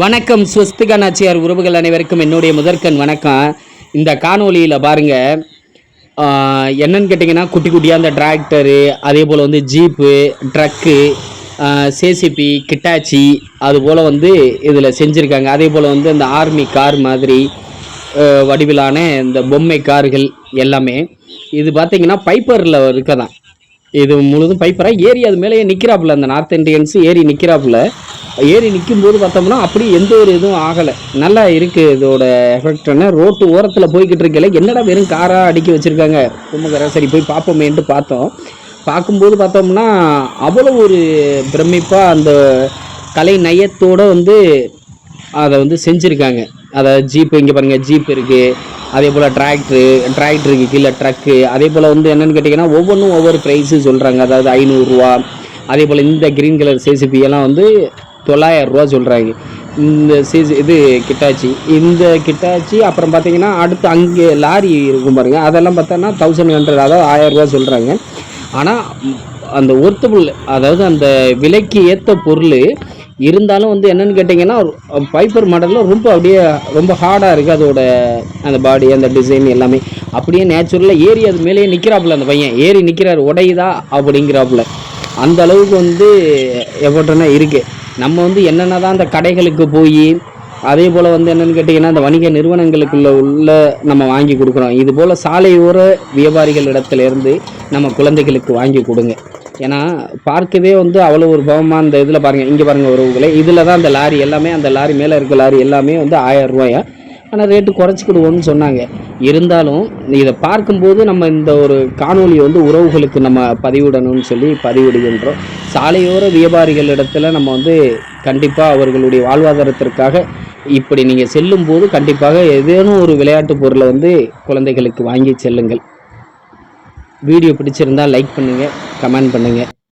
வணக்கம் ஸ்வஸ்திகா நாச்சியார் உறவுகள் அனைவருக்கும் என்னுடைய முதற்கண் வணக்கம். இந்த காணொளியில் பாருங்கள் என்னன்னு கேட்டிங்கன்னா குட்டி குட்டியாக அந்த டிராக்டரு அதே போல் வந்து ஜீப்பு ட்ரக்கு சேசிபி கிட்டாச்சி அது போல் வந்து இதில் செஞ்சுருக்காங்க. அதே போல் வந்து இந்த ஆர்மி கார் மாதிரி வடிவிலான இந்த பொம்மை கார்கள் எல்லாமே. இது பார்த்திங்கன்னா பைப்பரில் இருக்கதான். இது முழுதும் பைப்பராக ஏறி அது மேலேயே நிற்கிறாப்புல அந்த நார்த் இந்தியன்ஸ் ஏறி நிற்கிறாப்புல ஏறி நிற்கும் போது பார்த்தோம்னா அப்படி எந்த ஒரு இதுவும் ஆகலை. நல்லா இருக்குது இதோட எஃபெக்ட்னா ரோட்டு ஓரத்தில் போய்கிட்டு இருக்கல. என்னடா வெறும் காராக அடுக்கி வச்சுருக்காங்க? கும்பகரை சரி போய் பார்ப்போமேன்ட்டு பார்த்தோம். பார்க்கும்போது பார்த்தோம்னா அவ்வளோ ஒரு பிரமிப்பாக அந்த கலை நயத்தோடு வந்து அதை வந்து செஞ்சுருக்காங்க. அதாவது ஜீப்பு இங்கே பாருங்கள் ஜீப் இருக்குது அதே போல் டிராக்டரு டிராக்டருக்கு கீழே ட்ரக்கு அதே போல் வந்து என்னென்னு கேட்டிங்கன்னா ஒவ்வொன்றும் ஒவ்வொரு ப்ரைஸு சொல்கிறாங்க அதாவது ஐநூறுரூவா அதே போல் இந்த க்ரீன் கலர் சேசிபி எல்லாம் தொள்ளாயிரம் ரூபா சொல்கிறாங்க இந்த சீஸ் இது கிட்டாச்சி. இந்த கிட்டாச்சி அப்புறம் பார்த்தீங்கன்னா அடுத்து அங்கே லாரி இருக்கும் பாருங்கள் அதெல்லாம் பார்த்தோன்னா தௌசண்ட் ஹண்ட்ரட் அதாவது ஆயிரரூவா சொல்கிறாங்க ஆனால் அந்த ஒர்த்தபுள் அதாவது அந்த விலைக்கு ஏற்ற பொருள் இருந்தாலும் வந்து என்னென்னு கேட்டிங்கன்னா பைப்பர் மாடலில் ரொம்ப அப்படியே ரொம்ப ஹார்டாக இருக்குது அதோட அந்த பாடி அந்த டிசைன் எல்லாமே. அப்படியே நேச்சுரலாக ஏறி அது மேலேயே நிற்கிறாப்புல அந்த பையன். ஏறி நிற்கிறாரு உடையுதா? அப்படிங்கிறாப்புல. அந்த அளவுக்கு வந்து எஃபர்ட்னா இருக்குது நம்ம வந்து என்னென்ன தான் அந்த கடைகளுக்கு போய் அதே போல் வந்து என்னென்னு கேட்டிங்கன்னா அந்த வணிக நிறுவனங்களுக்குள்ள உள்ள நம்ம வாங்கி கொடுக்குறோம். இது போல் சாலையோர வியாபாரிகள் நம்ம குழந்தைகளுக்கு வாங்கி கொடுங்க. ஏன்னா பார்க்கவே வந்து அவ்வளோ ஒரு பவமாக அந்த இதில் பாருங்கள் இங்கே பாருங்கள் உறவுகளே இதில் தான் அந்த லாரி எல்லாமே அந்த லாரி மேலே இருக்க லாரி எல்லாமே வந்து ஆயிரம் ரூபாயா? ஆனால் ரேட்டு குறைச்சிக்கிடுவோம்னு சொன்னாங்க. இருந்தாலும் இதை பார்க்கும்போது நம்ம இந்த ஒரு காணொலியை வந்து உறவுகளுக்கு நம்ம பதிவிடணும்னு சொல்லி பதிவிடுகின்றோம். சாலையோர வியாபாரிகளிடத்தில் நம்ம வந்து கண்டிப்பாக அவர்களுடைய வாழ்வாதாரத்திற்காக இப்படி நீங்கள் செல்லும்போது கண்டிப்பாக ஏதேனும் ஒரு விளையாட்டு பொருளை வந்து குழந்தைகளுக்கு வாங்கி செல்லுங்கள். வீடியோ பிடிச்சிருந்தால் லைக் பண்ணுங்கள் கமெண்ட் பண்ணுங்கள்